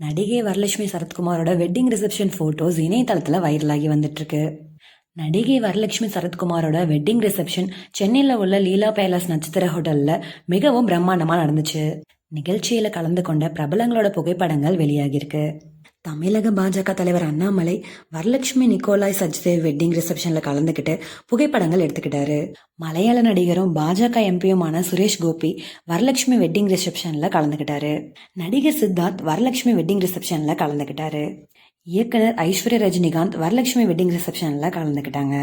நடிகை வரலட்சுமி சரத்குமாரோட wedding reception photos இணையதளத்தில் வைரலாகி வந்துட்டுருக்கு. நடிகை வரலட்சுமி சரத்குமாரோட வெட்டிங் ரிசப்ஷன் சென்னையில் உள்ள லீலா பேலஸ் நட்சத்திர ஹோட்டலில் மிகவும் பிரம்மாண்டமாக நடந்துச்சு. நிகழ்ச்சியில் கலந்து கொண்ட பிரபலங்களோட புகைப்படங்கள் வெளியாகியிருக்கு. தமிழக பாஜக தலைவர் அண்ணாமலை வரலட்சுமி நிக்கோலாய் சஜ்தேவ் வெட்டிங் ரிசப்ஷனில் கலந்துக்கிட்டு புகைப்படங்கள் எடுத்துக்கிட்டாரு. மலையாள நடிகரும் பாஜக எம்பியுமான சுரேஷ் கோபி வரலட்சுமி வெட்டிங் ரிசப்ஷனில் கலந்துகிட்டாரு. நடிகர் சித்தார்த் வரலட்சுமி வெட்டிங் ரிசப்ஷனில் கலந்துகிட்டாரு. இயக்குனர் ஐஸ்வர்யா ரஜினிகாந்த் வரலட்சுமி வெட்டிங் ரிசப்ஷனில் கலந்துக்கிட்டாங்க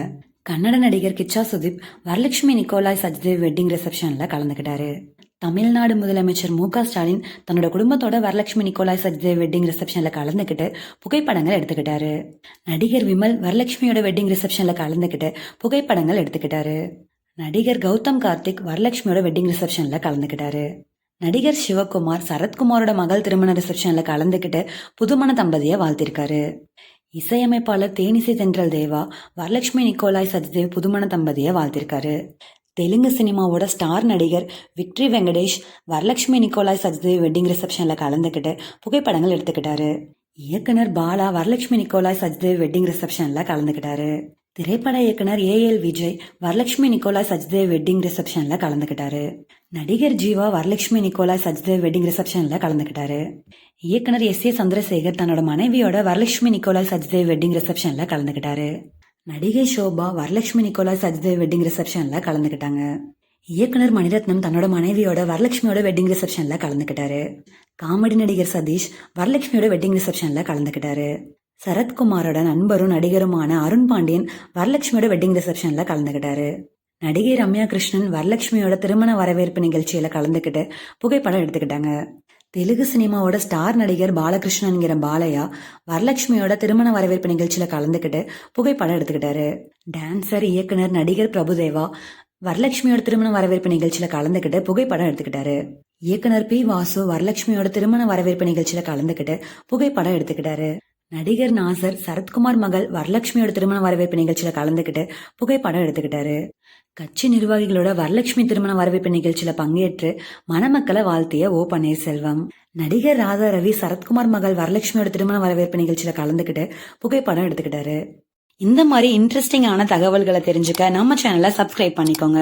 கன்னட நடிகர் கிச்சா சுதீப் வரலட்சுமி நிக்கோலாய் சஜ்தேவ் வெட்டிங் ரிசப்ஷனில் கலந்துகிட்டாரு. தமிழ்நாடு முதலமைச்சர் மு க ஸ்டாலின் தன்னோட குடும்பத்தோட வரலட்சுமி நிக்கோலாய் சச்தேவ் வெட்டிங் ரிசப்ஷனில் கலந்துக்கிட்டு புகைப்படங்கள் எடுத்துக்கிட்டாரு. நடிகர் விமல் வரலட்சுமியோட வெட்டிங் ரிசப்ஷனில் கலந்துக்கிட்டு புகைப்படங்கள் எடுத்துக்கிட்டாரு. நடிகர் கௌதம் கார்த்திக் வரலட்சுமியோட வெட்டிங் ரிசப்ஷனில் கலந்துக்கிட்டாரு நடிகர் சிவகுமார் சரத்குமாரோட மகள் திருமண ரிசப்ஷனில் கலந்துக்கிட்டு புதுமண தம்பதியை வாழ்த்திருக்காரு. இசையமைப்பாளர் தேனிசை தென்றல் தேவா வரலட்சுமி நிக்கோலாய் சஜ்தேவ் புதுமண தம்பதியை வாழ்த்திருக்காரு. தெலுங்கு சினிமாவோட ஸ்டார் நடிகர் victory Venkatesh Varalaxmi Nicholai Sachdev wedding ரிசப்ஷனில் கலந்துக்கிட்டு புகைப்படங்கள் எடுத்துக்கிட்டாரு. இயக்குனர் பாலா வரலட்சுமி நிக்கோலாய் சச்தேவ் வெட்டிங் ரிசப்ஷனில் கலந்துக்கிட்டாரு திரைப்பட இயக்குனர் AL Vijay Varalaxmi Nicholai Sachdev wedding ரிசப்ஷனில் கலந்துக்கிட்டாரு நடிகர் ஜீவா வரலட்சுமி நிக்கோலாய் சச்தேவ் வெட்டிங் ரிசப்ஷனில் கலந்துக்கிட்டாரு இயக்குனர் எஸ் ஏ சந்திரசேகர் தன்னோட மனைவியோட வரலட்சுமி நிக்கோலாய் சச்தேவ் வெட்டிங் ரிசப்ஷனில் கலந்துக்கிட்டாரு நடிகை ஷோபா வரலட்சுமி நிக்கோலாஸ் சச்தேவ் வெட்டிங் ரிசப்ஷன்ல கலந்துக்கிட்டாங்க. இயக்குனர் மணிரத்னம் தன்னோட மனைவியோட வரலட்சுமியோட வெட்டிங் ரிசப்ஷனில் கலந்துக்கிட்டாரு. காமெடி நடிகர் சதீஷ் வரலட்சுமியோட வெட்டிங் ரிசப்ஷன்ல கலந்துக்கிட்டாரு. சரத்குமாரோட நண்பரும் நடிகருமான அருண் பாண்டியன் வரலட்சுமியோட வெட்டிங் ரிசப்ஷனில் கலந்துக்கிட்டாரு. நடிகை ரம்யா கிருஷ்ணன் வரலட்சுமியோட திருமண வரவேற்பு நிகழ்ச்சியில கலந்துக்கிட்டு புகைப்படம் எடுத்துக்கிட்டாங்க. தெலுங்கு சினிமாவோட ஸ்டார் நடிகர் பாலகிருஷ்ணன்கிற பாலையா வரலட்சுமியோட திருமண வரவேற்பு நிகழ்ச்சியில கலந்துக்கிட்டு புகைப்படம் எடுத்துக்கிட்டாரு. டான்சர் இயக்குனர் நடிகர் பிரபுதேவா வரலட்சுமியோட திருமண வரவேற்பு நிகழ்ச்சியில கலந்துக்கிட்டு புகைப்படம் எடுத்துக்கிட்டாரு. இயக்குனர் பி வாசு வரலட்சுமியோட திருமண வரவேற்பு நிகழ்ச்சியில கலந்துக்கிட்டு புகைப்படம் எடுத்துக்கிட்டாரு. நடிகர் நாசர் சரத்குமார் மகள் வரலட்சுமியோட திருமண வரவேற்பு நிகழ்ச்சியில கலந்துக்கிட்டு புகைப்படம் எடுத்துக்கிட்டாரு. கட்சி நிர்வாகிகளோட வரலட்சுமி திருமண வரவேற்பு நிகழ்ச்சியில பங்கேற்று மணமக்களை வாழ்த்திய ஓ பன்னீர்செல்வம். நடிகர் ராதா ரவி சரத்குமார் மகள் வரலட்சுமியோட திருமண வரவேற்பு நிகழ்ச்சியில கலந்துக்கிட்டு புகைப்படம் எடுத்துக்கிட்டாரு. இந்த மாதிரி இன்ட்ரெஸ்டிங்கான தகவல்களை தெரிஞ்சுக்க நம்ம சேனலை சப்ஸ்கிரைப் பண்ணிக்கோங்க.